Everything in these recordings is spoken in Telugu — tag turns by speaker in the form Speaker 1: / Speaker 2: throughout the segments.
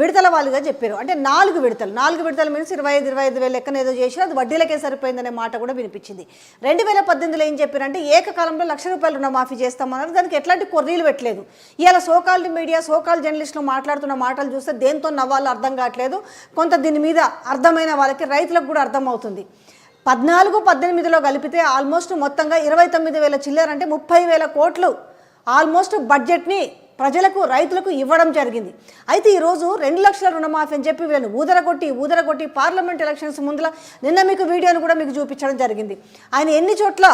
Speaker 1: విడతల వాళ్ళుగా చెప్పారు. అంటే నాలుగు విడతలు. నాలుగు విడతల మీన్స్ ఇరవై ఐదు ఇరవై ఐదు వేలు లెక్కన ఏదో చేసినా అది వడ్డీలకే సరిపోయిందనే మాట కూడా వినిపించింది. రెండు వేల పద్దెనిమిదిలో ఏం చెప్పారంటే ఏకకాలంలో లక్ష రూపాయలు రుణమాఫీ చేస్తామన్నారు. దానికి ఎట్లాంటి కొర్రీలు పెట్టలేదు. ఇలా సోకాల్డ్ మీడియా సోకాల్ జర్నలిస్టులు మాట్లాడుతున్న మాటలు చూస్తే దేంతో నవ్వాలో అర్థం కావట్లేదు. కొంత దీని మీద అర్థమైన వాళ్ళకి రైతులకు కూడా అర్థమవుతుంది. పద్నాలుగు పద్దెనిమిదిలో కలిపితే ఆల్మోస్ట్ మొత్తంగా ఇరవై తొమ్మిది వేల చిల్లర అంటే ముప్పై వేల కోట్లు. ఆల్మోస్ట్ బడ్జెట్ని ప్రజలకు రైతులకు ఇవ్వడం జరిగింది. అయితే ఈరోజు రెండు లక్షల రుణమాఫీ అని చెప్పి వీళ్ళని ఊదరగొట్టి ఊదరగొట్టి పార్లమెంట్ ఎలక్షన్స్ ముందుల నిన్న మీకు వీడియోను కూడా మీకు చూపించడం జరిగింది. ఆయన ఎన్ని చోట్ల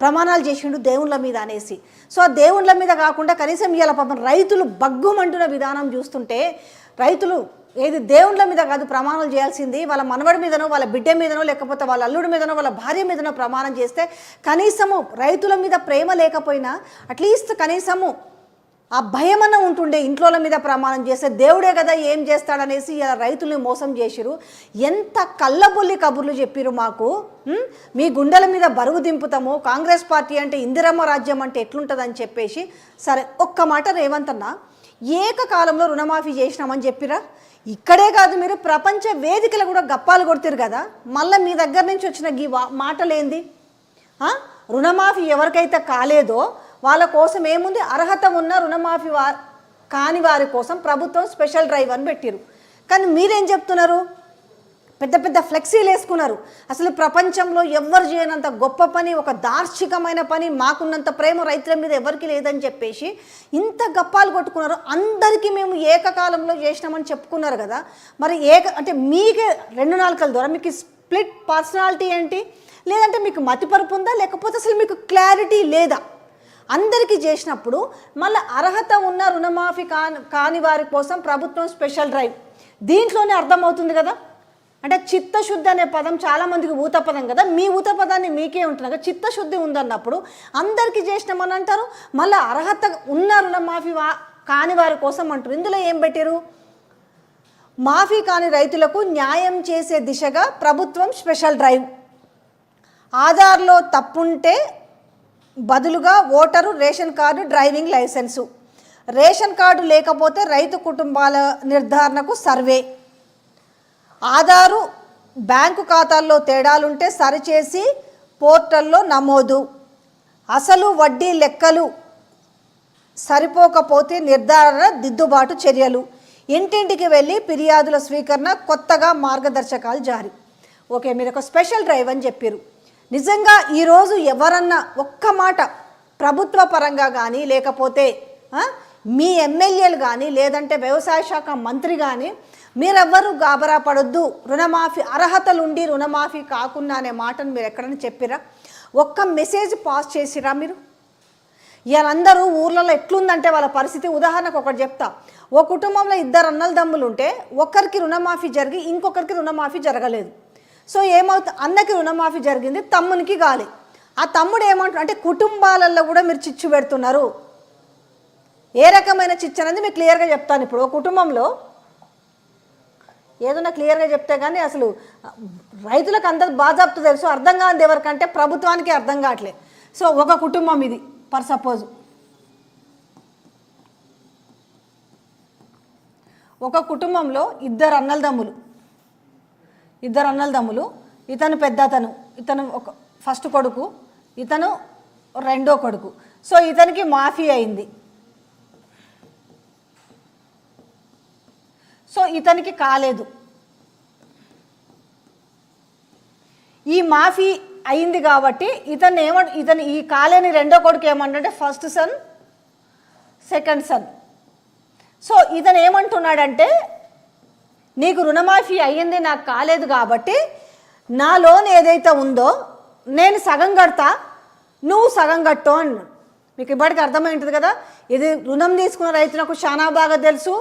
Speaker 1: ప్రమాణాలు చేసిండు దేవుళ్ళ మీద అనేసి. సో ఆ దేవుళ్ళ మీద కాకుండా కనీసం ఇవాళ పాపం రైతులు బగ్గుమంటున్న విధానం చూస్తుంటే రైతులు ఏది దేవుళ్ళ మీద కాదు ప్రమాణాలు చేయాల్సింది వాళ్ళ మనవడి మీదనో వాళ్ళ బిడ్డ మీదనో లేకపోతే వాళ్ళ అల్లుడి మీదనో వాళ్ళ భార్య మీదనో ప్రమాణం చేస్తే కనీసము రైతుల మీద ప్రేమ లేకపోయినా అట్లీస్ట్ కనీసము ఆ భయమన్న ఉంటుండే ఇంట్లోల మీద ప్రమాణం చేస్తే దేవుడే కదా ఏం చేస్తాడనేసి ఇలా రైతుల్ని మోసం చేసిరు ఎంత కళ్ళబొల్లి కబుర్లు చెప్పిరు మాకు మీ గుండెల మీద బరువు దింపుతాము కాంగ్రెస్ పార్టీ అంటే ఇందిరమ్మ రాజ్యం అంటే ఎట్లుంటుందని చెప్పేసి సరే ఒక్క మాట రేవంత్ అన్న ఏకకాలంలో రుణమాఫీ చేసినామని చెప్పిరా ఇక్కడే కాదు మీరు ప్రపంచ వేదికలు కూడా గప్పాలు కొడుతారు కదా? మళ్ళీ మీ దగ్గర నుంచి వచ్చిన గీ మాటలేంది? రుణమాఫీ ఎవరికైతే కాలేదో వాళ్ళ కోసం ఏముంది? అర్హత ఉన్న రుణమాఫీ వా కాని వారి కోసం ప్రభుత్వం స్పెషల్ డ్రైవ్ అని పెట్టిరు కానీ మీరేం చెప్తున్నారు? పెద్ద పెద్ద ఫ్లెక్సీలు వేసుకున్నారు. అసలు ప్రపంచంలో ఎవ్వరు చేయనంత గొప్ప పని ఒక దార్శికమైన పని మాకున్నంత ప్రేమ రైతుల మీద ఎవరికి లేదని చెప్పేసి ఇంత గప్పాలు కొట్టుకున్నారు. అందరికీ మేము ఏకకాలంలో చేసినామని చెప్పుకున్నారు కదా. మరి ఏక అంటే మీకే రెండు నాలుకల ద్వారా మీకు స్ప్లిట్ పర్సనాలిటీ ఏంటి? లేదంటే మీకు మతిపరుపు ఉందా? లేకపోతే అసలు మీకు క్లారిటీ లేదా? అందరికీ చేసినప్పుడు మళ్ళీ అర్హత ఉన్న రుణమాఫీ కాని కాని వారి కోసం ప్రభుత్వం స్పెషల్ డ్రైవ్. దీంట్లోనే అర్థమవుతుంది కదా? అంటే చిత్తశుద్ధి అనే పదం చాలామందికి ఊతపదం కదా? మీ ఊతపదాన్ని మీకే ఉంటుంది కదా? చిత్తశుద్ధి ఉందన్నప్పుడు అందరికీ చేసినామని అంటారు. మళ్ళీ అర్హత ఉన్న రుణమాఫీ వా కాని వారి కోసం అంటారు. ఇందులో ఏం పెట్టారు? మాఫీ కాని రైతులకు న్యాయం చేసే దిశగా ప్రభుత్వం స్పెషల్ డ్రైవ్. ఆధార్లో తప్పుంటే బదులుగా voter ration card driving licence. Ration card లేకపోతే రైతు కుటుంబాల నిర్ధారణకు సర్వే. ఆధారు బ్యాంకు ఖాతాల్లో తేడాలుంటే సరిచేసి పోర్టల్లో నమోదు. అసలు వడ్డీ లెక్కలు సరిపోకపోతే నిర్ధారణ దిద్దుబాటు చర్యలు. ఇంటింటికి వెళ్ళి ఫిర్యాదుల స్వీకరణ కొత్తగా మార్గదర్శకాలు జారీ. ఓకే మీరు ఒక స్పెషల్ డ్రైవ్ అని చెప్పారు నిజంగా ఈరోజు ఎవరన్నా ఒక్క మాట ప్రభుత్వ పరంగా కానీ లేకపోతే మీ ఎమ్మెల్యేలు కానీ లేదంటే వ్యవసాయ శాఖ మంత్రి కానీ మీరెవ్వరూ గాబరా పడొద్దు రుణమాఫీ అర్హతలుండి రుణమాఫీ కాకుండా అనే మాటను మీరు ఎక్కడైనా చెప్పిరా? ఒక్క మెసేజ్ పాస్ చేసిరా మీరు? వీళ్ళందరూ ఊర్లలో ఎట్లుందంటే వాళ్ళ పరిస్థితి ఉదాహరణకు ఒకటి చెప్తా. ఓ కుటుంబంలో ఇద్దరు అన్నల దమ్ములు ఉంటే ఒకరికి రుణమాఫీ జరిగి ఇంకొకరికి రుణమాఫీ జరగలేదు. సో ఏమవుతుంది అన్నకి రుణమాఫీ జరిగింది తమ్మునికి గాలి. ఆ తమ్ముడు ఏమంటారు అంటే కుటుంబాలలో కూడా మీరు చిచ్చు పెడుతున్నారు. ఏ రకమైన చిచ్చు అనేది మీకు క్లియర్గా చెప్తాను ఇప్పుడు. ఒక కుటుంబంలో ఏదైనా క్లియర్గా చెప్తే కానీ అసలు రైతులకు అంత బాజాప్తు తెలుసు. అర్థం కానిది ఎవరికంటే ప్రభుత్వానికి అర్థం కావట్లే. సో ఒక కుటుంబం ఇది ఫర్ సపోజ్. ఒక కుటుంబంలో ఇద్దరు అన్నలదమ్ములు. ఇద్దరు అన్నలదమ్ములు ఇతను పెద్ద అతను ఇతను ఒక ఫస్ట్ కొడుకు ఇతను రెండో కొడుకు. సో ఇతనికి మాఫీ అయింది. సో ఇతనికి కాలేదు. ఈ మాఫీ అయింది కాబట్టి ఇతను ఏమ ఇతను ఈ కాలేని రెండో కొడుకు ఏమంటే first son second son. So ఇతను ఏమంటున్నాడంటే నీకు రుణమాఫీ అయ్యింది నాకు కాలేదు కాబట్టి నా లోన్ ఏదైతే ఉందో నేను సగం కడతా నువ్వు సగం కట్టు అన్నాడు. మీకు ఇప్పటికి అర్థమై ఉంటుంది కదా? ఇది రుణం తీసుకున్న రైతులకు చాలా బాగా తెలుసు.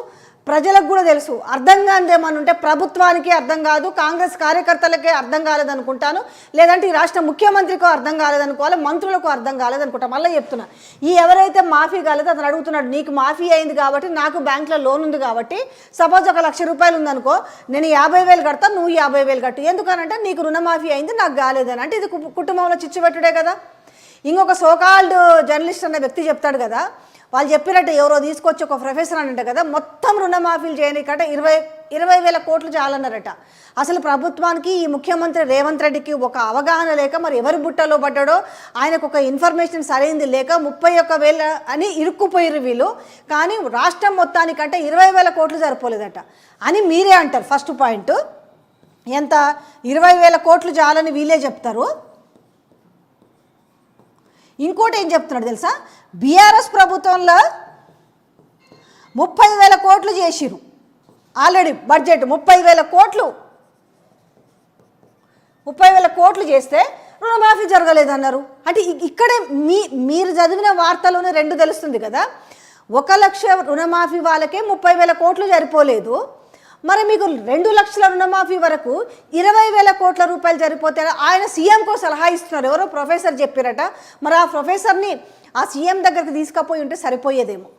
Speaker 1: ప్రజలకు కూడా తెలుసు. అర్థం కానిది ఉంటే ప్రభుత్వానికి అర్థం కాదు కాంగ్రెస్ కార్యకర్తలకే అర్థం కాలేదనుకుంటాను లేదంటే ఈ రాష్ట్ర ముఖ్యమంత్రికో అర్థం కాలేదనుకోవాలి మంత్రులకు అర్థం కాలేదనుకుంటా మళ్ళీ చెప్తున్నా. ఈ ఎవరైతే మాఫీ కాలేదో అతను అడుగుతున్నాడు నీకు మాఫీ అయింది కాబట్టి నాకు బ్యాంక్లో లోన్ ఉంది కాబట్టి సపోజ్ ఒక లక్ష రూపాయలు ఉందనుకో నేను యాభై వేలు కడతా నువ్వు యాభై వేలు కట్టు. ఎందుకనంటే నీకు రుణమాఫీ అయింది నాకు కాలేదని అంటే ఇది కు- కుటుంబంలో చిచ్చుపెట్టుడే కదా. ఇంకొక సోకాల్డ్ జర్నలిస్ట్ అనే వ్యక్తి చెప్తాడు కదా వాళ్ళు చెప్పినట్టు ఎవరో తీసుకొచ్చి ఒక ప్రొఫెసర్ అని కదా మొత్తం రుణమాఫీలు చేయనికంటే ఇరవై ఇరవై వేల కోట్లు చాలన్నారట. అసలు ప్రభుత్వానికి ఈ ముఖ్యమంత్రి రేవంత్ రెడ్డికి ఒక అవగాహన లేక మరి ఎవరి బుట్టలో పడ్డాడో ఆయనకు ఒక ఇన్ఫర్మేషన్ సరైంది లేక ముప్పై ఒక్క వేల అని ఇరుక్కుపోయారు వీళ్ళు. కానీ రాష్ట్రం మొత్తానికంటే ఇరవై వేల కోట్లు సరిపోలేదట. అని మీరే అంటారు ఫస్ట్ పాయింట్ ఎంత? ఇరవై వేల కోట్లు చాలని వీళ్ళే చెప్తారు. ఇంకోటి ఏం చెప్తున్నాడు తెలుసా? బీఆర్ఎస్ ప్రభుత్వంలో ముప్పై వేల కోట్లు చేసిరు ఆల్రెడీ బడ్జెట్ ముప్పై వేల కోట్లు. ముప్పై వేల కోట్లు చేస్తే రుణమాఫీ జరగలేదన్నారు. అంటే ఇక్కడే మీ మీరు చదివిన వార్తలోనే రెండు తెలుస్తుంది కదా? ఒక లక్ష రుణమాఫీ వాళ్ళకే ముప్పై వేల కోట్లు సరిపోలేదు. మరి మీకు రెండు లక్షల రుణమాఫీ వరకు ఇరవై వేల కోట్ల రూపాయలు జరిపోతే ఆయన సీఎంకో సలహా ఇస్తున్నారు. ఎవరో ప్రొఫెసర్ చెప్పారట మరి ఆ ప్రొఫెసర్ని ఆ సీఎం దగ్గరికి తీసుకుపోయి ఉంటే సరిపోయేదేమో.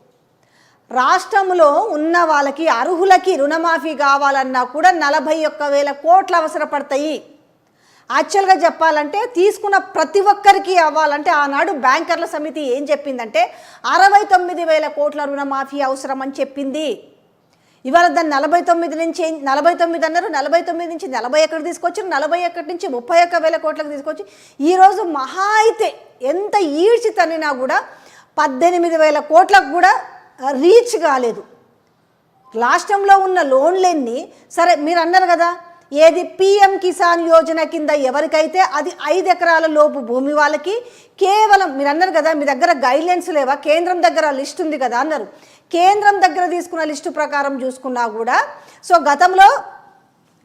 Speaker 1: రాష్ట్రంలో ఉన్న వాళ్ళకి అర్హులకి రుణమాఫీ కావాలన్నా కూడా నలభై ఒక్క వేల కోట్లు అవసరపడతాయి. యాక్చువల్గా చెప్పాలంటే తీసుకున్న ప్రతి ఒక్కరికి అవ్వాలంటే ఆనాడు బ్యాంకర్ల సమితి ఏం చెప్పిందంటే అరవై తొమ్మిది వేల కోట్ల రుణమాఫీ అవసరం అని చెప్పింది. ఇవాళ దాన్ని నలభై తొమ్మిది నుంచి నలభై తొమ్మిది అన్నారు నలభై తొమ్మిది నుంచి నలభై ఒకటి తీసుకొచ్చి నలభై ఒకటి నుంచి ముప్పై ఒక్క వేల కోట్లకు తీసుకొచ్చి ఈరోజు మహా అయితే ఎంత ఈడ్చి తన్నినా కూడా పద్దెనిమిది వేల కోట్లకు కూడా రీచ్ కాలేదు. రాష్ట్రంలో ఉన్న లోన్లన్నీ సరే మీరు అన్నారు కదా ఏది పిఎం కిసాన్ యోజన కింద ఎవరికైతే అది ఐదు ఎకరాల లోపు భూమి వాళ్ళకి కేవలం మీరు అన్నారు కదా మీ దగ్గర గైడ్లైన్స్ లేవా కేంద్రం దగ్గర లిస్ట్ ఉంది కదా అన్నారు. కేంద్రం దగ్గర తీసుకున్న లిస్టు ప్రకారం చూసుకున్నా కూడా సో గతంలో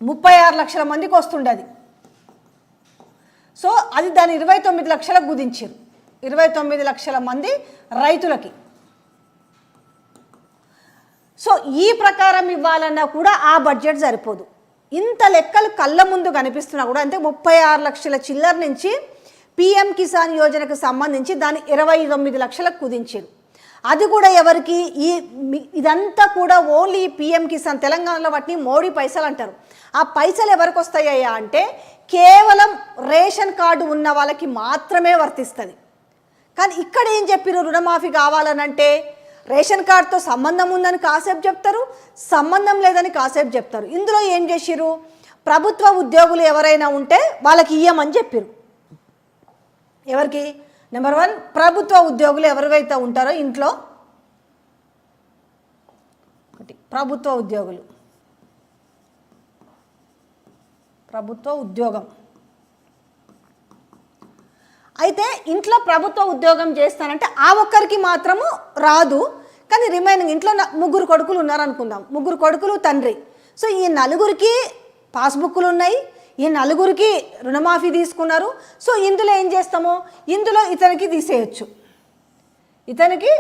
Speaker 1: ముప్పై ఆరు లక్షల మందికి వస్తుండేది. సో అది దాని ఇరవై తొమ్మిది లక్షలకు కుదించారు. ఇరవై తొమ్మిది లక్షల మంది రైతులకి. సో ఈ ప్రకారం ఇవ్వాలన్నా కూడా ఆ బడ్జెట్ సరిపోదు. ఇంత లెక్కలు కళ్ళ ముందు కనిపిస్తున్నా కూడా అంటే ముప్పై ఆరు లక్షల చిల్లర నుంచి పిఎం కిసాన్ యోజనకు సంబంధించి దాన్ని ఇరవై తొమ్మిది లక్షలకు కుదించారు. అది కూడా ఎవరికి ఈ ఇదంతా కూడా ఓన్లీ పిఎం కిసాన్ తెలంగాణలో వాటిని మోడీ పైసలు అంటారు. ఆ పైసలు ఎవరికి వస్తాయా అంటే కేవలం రేషన్ కార్డు ఉన్న వాళ్ళకి మాత్రమే వర్తిస్తుంది. కానీ ఇక్కడ ఏం చెప్పారు రుణమాఫీ కావాలనంటే రేషన్ కార్డుతో సంబంధం ఉందని కాసేపు చెప్తారు సంబంధం లేదని కాసేపు చెప్తారు. ఇందులో ఏం చేసిరు ప్రభుత్వ ఉద్యోగులు ఎవరైనా ఉంటే వాళ్ళకి ఇయ్యమని చెప్పారు ఎవరికి? నెంబర్ వన్ ప్రభుత్వ ఉద్యోగులు ఎవరివైతే ఉంటారో ఇంట్లో ఒకటి ప్రభుత్వ ఉద్యోగులు. ప్రభుత్వ ఉద్యోగం. అయితే ఇంట్లో ప్రభుత్వ ఉద్యోగం చేస్తానంటే ఆ ఒక్కరికి మాత్రము రాదు. కానీ రిమైనింగ్ ఇంట్లో ముగ్గురు కొడుకులు ఉన్నారనుకుందాం. ముగ్గురు కొడుకులు తండ్రి. సో ఈ నలుగురికి పాస్బుక్లు ఉన్నాయి ఈ నలుగురికి రుణమాఫీ తీసుకున్నారు. సో ఇందులో ఏం చేస్తాము? ఇందులో ఇతనికి తీసేయచ్చు. ఇతనికి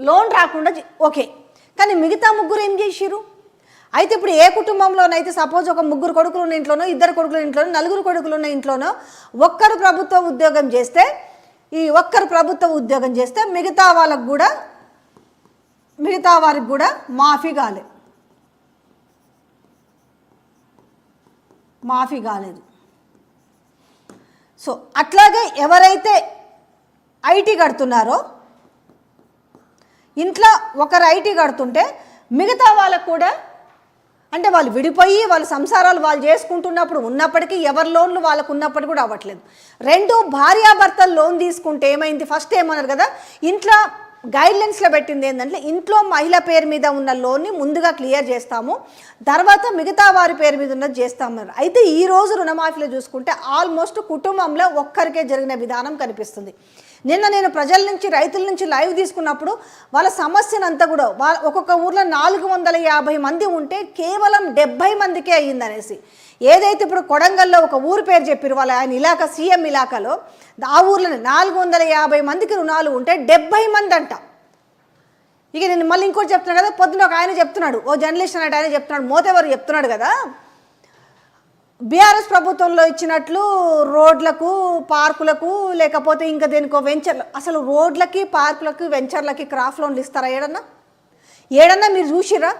Speaker 1: లోన్ రాకుండా ఓకే. కానీ మిగతా ముగ్గురు ఏం చేసిరు అయితే ఇప్పుడు ఏ కుటుంబంలోనైతే సపోజ్ ఒక ముగ్గురు కొడుకులు ఉన్న ఇంట్లోనో ఇద్దరు కొడుకులు ఇంట్లోనో నలుగురు కొడుకులు ఉన్న ఇంట్లోనో ఒక్కరు ప్రభుత్వ ఉద్యోగం చేస్తే ఈ ఒక్కరు ప్రభుత్వ ఉద్యోగం చేస్తే మిగతా వాళ్ళకు కూడా మిగతా వారికి కూడా మాఫీ కాలే. మాఫీ కాలేదు. సో అట్లాగే ఎవరైతే ఐటీ కడుతున్నారో ఇంట్లో ఒకరు ఐటీ కడుతుంటే మిగతా వాళ్ళకు కూడా అంటే వాళ్ళు విడిపోయి వాళ్ళ సంసారాలు వాళ్ళు చేసుకుంటున్నప్పుడు ఉన్నప్పటికీ ఎవరి లోన్లు వాళ్ళకు ఉన్నప్పటికీ కూడా అవ్వట్లేదు. రెండు భార్యాభర్తలు లోన్ తీసుకుంటే ఏమైంది? ఫస్ట్ ఏమన్నారు కదా ఇంట్లో గైడ్లైన్స్లో పెట్టింది ఏంటంటే ఇంట్లో మహిళ పేరు మీద ఉన్న లోన్ని ముందుగా క్లియర్ చేస్తాము. తర్వాత మిగతా వారి పేరు మీద ఉన్నది చేస్తామన్నారు. అయితే ఈ రోజు రుణమాఫీలో చూసుకుంటే ఆల్మోస్ట్ కుటుంబంలో ఒక్కరికే జరిగిన విధానం కనిపిస్తుంది. నిన్న నేను ప్రజల నుంచి రైతుల నుంచి లైవ్ తీసుకున్నప్పుడు వాళ్ళ సమస్యను అంతా కూడా ఒక్కొక్క ఊర్లో నాలుగు వందల యాభై మంది ఉంటే కేవలం డెబ్బై మందికే అయ్యిందనేసి. ఏదైతే ఇప్పుడు కొడంగల్లో ఒక ఊరు పేరు చెప్పారు వాళ్ళ ఆయన ఇలాక సీఎం ఇలాకాలో ఆ ఊర్లో నాలుగు వందల యాభై మందికి రుణాలు ఉంటే డెబ్బై మంది అంట. ఇక నేను మళ్ళీ ఇంకోటి చెప్తున్నాను కదా పొద్దున ఒక ఆయన చెప్తున్నాడు ఓ జర్నలిస్ట్ అన్నట్టు ఆయన చెప్తున్నాడు మోతేవారు చెప్తున్నాడు కదా. బీఆర్ఎస్ ప్రభుత్వంలో ఇచ్చినట్లు రోడ్లకు పార్కులకు లేకపోతే ఇంకా దేనికో వెంచర్లు అసలు రోడ్లకి పార్కులకి వెంచర్లకి క్రాఫ్ట్ లోన్లు ఇస్తారా ఏడన్నా? ఏడన్నా మీరు చూసిరా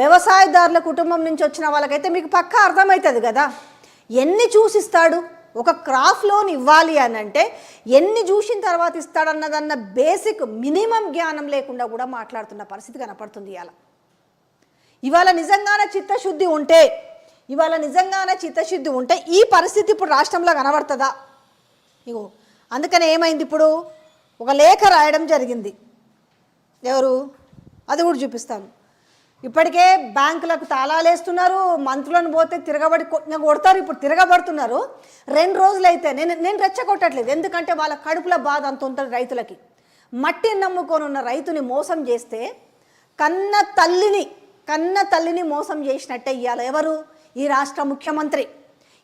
Speaker 1: వ్యవసాయదారుల కుటుంబం నుంచి వచ్చిన వాళ్ళకైతే మీకు పక్కా అర్థమవుతుంది కదా. ఎన్ని చూసిస్తాడు? ఒక క్రాఫ్ లోన్ ఇవ్వాలి అని అంటే ఎన్ని చూసిన తర్వాత ఇస్తాడన్నదన్న బేసిక్ మినిమం జ్ఞానం లేకుండా కూడా మాట్లాడుతున్న పరిస్థితి కనపడుతుంది ఇవాళ ఇవాళ నిజంగానే చిత్తశుద్ధి ఉంటే ఇవాళ నిజంగానే చిత్తశుద్ధి ఉంటే ఈ పరిస్థితి ఇప్పుడు రాష్ట్రంలో కనబడుతుందా? ఇగో అందుకని ఏమైంది ఇప్పుడు? ఒక లేఖ రాయడం జరిగింది. ఎవరు? అది కూడా చూపిస్తాను. ఇప్పటికే బ్యాంకులకు తాళాలేస్తున్నారు మంత్రులను పోతే తిరగబడి కొడతారు ఇప్పుడు తిరగబడుతున్నారు. రెండు రోజులైతే నేను నేను రెచ్చగొట్టట్లేదు. ఎందుకంటే వాళ్ళ కడుపుల బాధ అంత ఉంటుంది రైతులకి. మట్టిని నమ్ముకొని ఉన్న రైతుని మోసం చేస్తే కన్న తల్లిని కన్న తల్లిని మోసం చేసినట్టే ఇవ్వాలి ఎవరు? ఈ రాష్ట్ర ముఖ్యమంత్రి.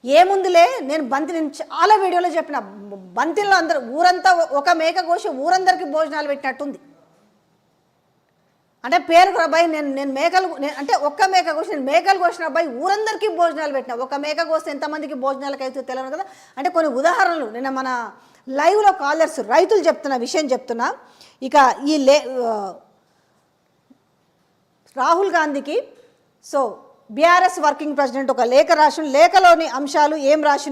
Speaker 1: ఏముందిలే? నేను బంతి నేను చాలా వీడియోలో చెప్పిన. బంతిలో అందరూ ఊరంతా ఒక మేక కోసి ఊరందరికీ భోజనాలు పెట్టినట్టుంది. అంటే పేరుకు అబ్బాయి నేను నేను మేకలు నేను అంటే ఒక్క మేక కోసి నేను మేకలు కోసిన అబ్బాయి ఊరందరికీ భోజనాలు పెట్టిన. ఒక మేక కోస్తే ఎంతమందికి భోజనాలకు అయితే తెలియదు కదా? అంటే కొన్ని ఉదాహరణలు. నిన్న మన లైవ్లో కాలర్స్ రైతులు చెప్తున్న విషయం చెప్తున్నా. ఇక ఈ లే రాహుల్ గాంధీకి సో బీఆర్ఎస్ వర్కింగ్ ప్రెసిడెంట్ ఒక లేఖ రాసిన లేఖలోని అంశాలు ఏం రాసిన